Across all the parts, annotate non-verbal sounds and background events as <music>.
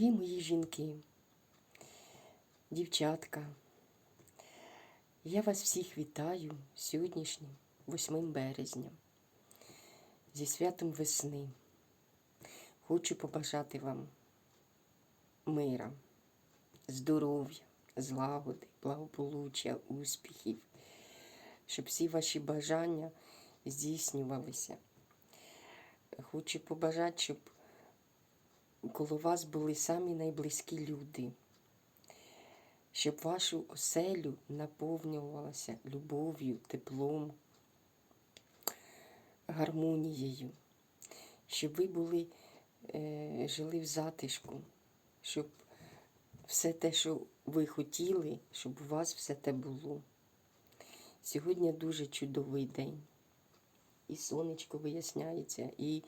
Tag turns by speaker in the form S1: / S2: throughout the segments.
S1: Дорогі мої жінки, дівчатка, я вас всіх вітаю сьогоднішнім 8 березня зі святом весни. Хочу побажати вам мира, здоров'я, злагоди, благополуччя, успіхів, щоб всі ваші бажання здійснювалися. Хочу побажати, щоб коло вас були самі найблизькі люди, щоб вашу оселю наповнювалася любов'ю, теплом, гармонією, щоб ви були, е, жили в затишку, щоб все те, що ви хотіли, щоб у вас все те було. Сьогодні дуже чудовий день. І сонечко виясняється, і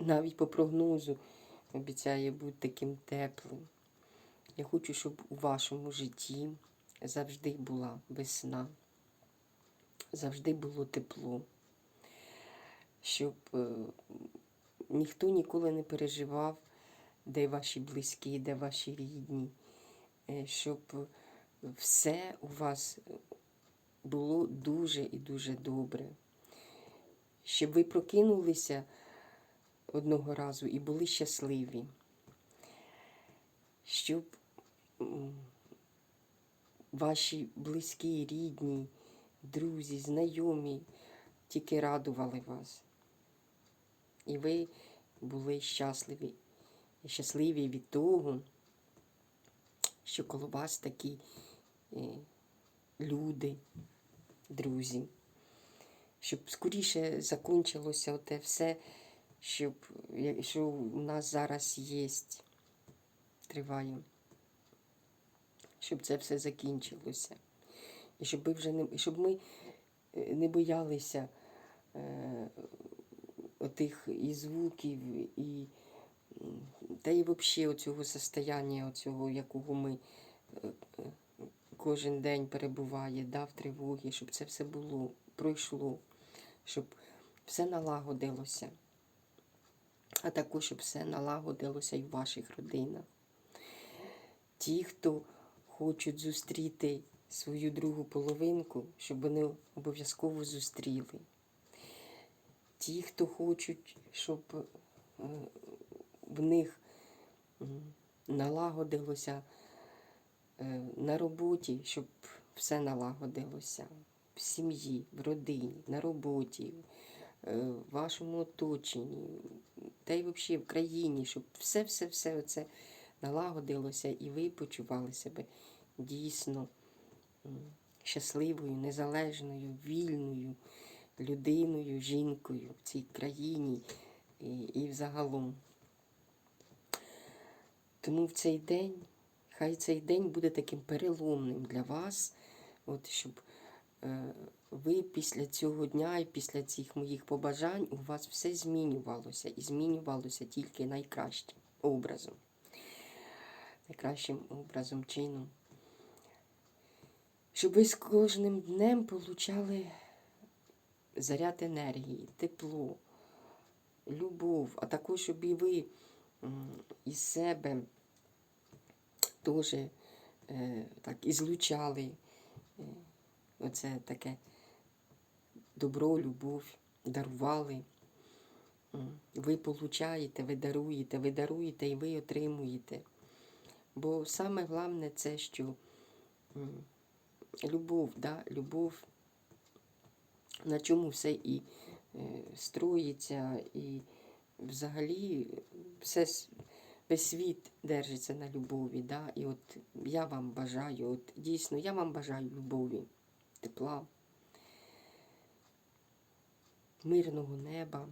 S1: навіть по прогнозу обіцяє бути таким теплим. Я хочу, щоб у вашому житті завжди була весна, завжди було тепло, щоб е, ніхто ніколи не переживав, де ваші близькі, де ваші рідні, е, щоб все у вас було дуже і дуже добре. Щоб ви прокинулися одного разу і були щасливі, щоб ваші близькі, рідні, друзі, знайомі тільки радували вас. І ви були щасливі, щасливі від того, що коло вас такі е, люди, друзі, щоб скоріше закінчилося те все, щоб, що у нас зараз є, триває, щоб це все закінчилося. І щоб ми вже не, щоб ми е, не боялися е, отих і звуків, і та й взагалі оцього состояння, оцього, якого ми е, е, кожен день перебуває, да, в тривогі, щоб це все було, пройшло, щоб все налагодилося. А також, щоб все налагодилося і в ваших родинах. Ті, хто хочуть зустріти свою другу половинку, щоб вони обов'язково зустріли. Ті, хто хочуть, щоб е, в них налагодилося е, на роботі, щоб все налагодилося в сім'ї, в родині, на роботі, в вашому оточенні, та й взагалі в країні, щоб все-все-все оце налагодилося і ви почували себе дійсно щасливою, незалежною, вільною людиною, жінкою в цій країні і, і взагалом. Тому в цей день, хай цей день буде таким переломним для вас, от, щоб е, ви після цього дня і після цих моїх побажань у вас все змінювалося і змінювалося тільки найкращим образом, найкращим образом чином. Щоб ви з кожним днем получали заряд енергії, тепло, любов, а також щоб і ви із себе теж е, так ізлучали е, оце таке добро, любов, дарували. Ви получаєте, ви даруєте, ви даруєте і ви отримуєте. Бо саме головне це, що любов, да? любов, на чому все і е, строїться, і взагалі все, весь світ держиться на любові. Да? І от я вам бажаю, от дійсно, я вам бажаю любові, тепла, мирного неба.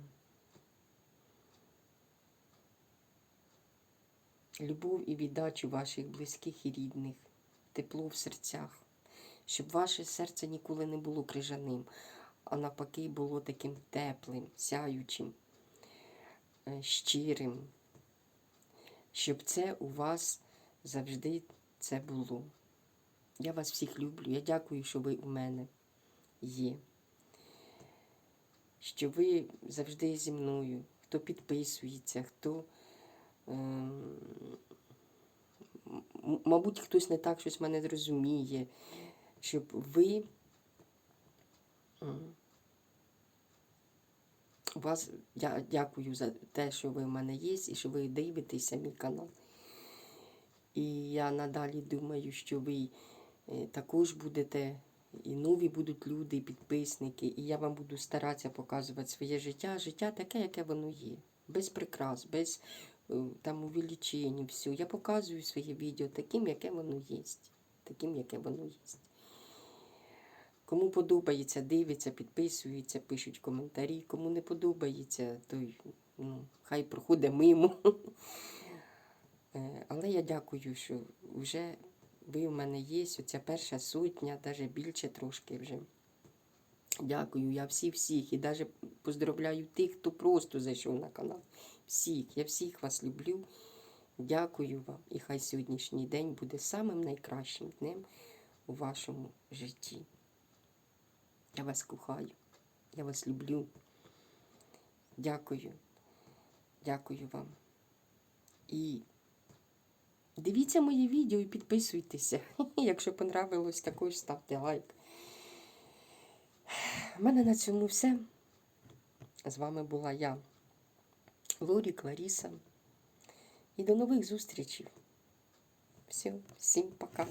S1: Любов і віддачу ваших близьких і рідних, тепло в серцях, щоб ваше серце ніколи не було крижаним, а навпаки було таким теплим, сяючим, е, щирим, щоб це у вас завжди це було. Я вас всіх люблю. Я дякую, що ви у мене є. Що ви завжди зі мною, хто підписується, хто м- мабуть, хтось не так щось мене зрозуміє, щоб ви. Вас я дякую за те, що ви в мене є, і що ви дивитеся мій канал. І я надалі думаю, що ви е, також будете, і нові будуть люди, підписники, і я вам буду старатися показувати своє життя. Життя таке, яке воно є. Без прикрас, без е, там увеличень, все. Я показую своє відео таким, яке воно є. Таким, яке воно є. Кому подобається, дивиться, підписується, пишуть коментарі. Кому не подобається, той ну, хай проходить мимо. <laughs> Е, Але я дякую, що вже ви в мене є. Оця перша сотня, навіть більше трошки вже. Дякую, я всіх всіх і навіть поздравляю тих, хто просто зайшов на канал. Всіх, я всіх вас люблю. Дякую вам. І хай сьогоднішній день буде самим найкращим днем у вашому житті. Я вас кохаю, я вас люблю. Дякую. Дякую вам. І дивіться мої відео і підписуйтеся. <laughs> Якщо понравилось, також ставте лайк. У мене на цьому все. З вами була я, Лорі Кларіса. І до нових зустрічей. Все, всім пока.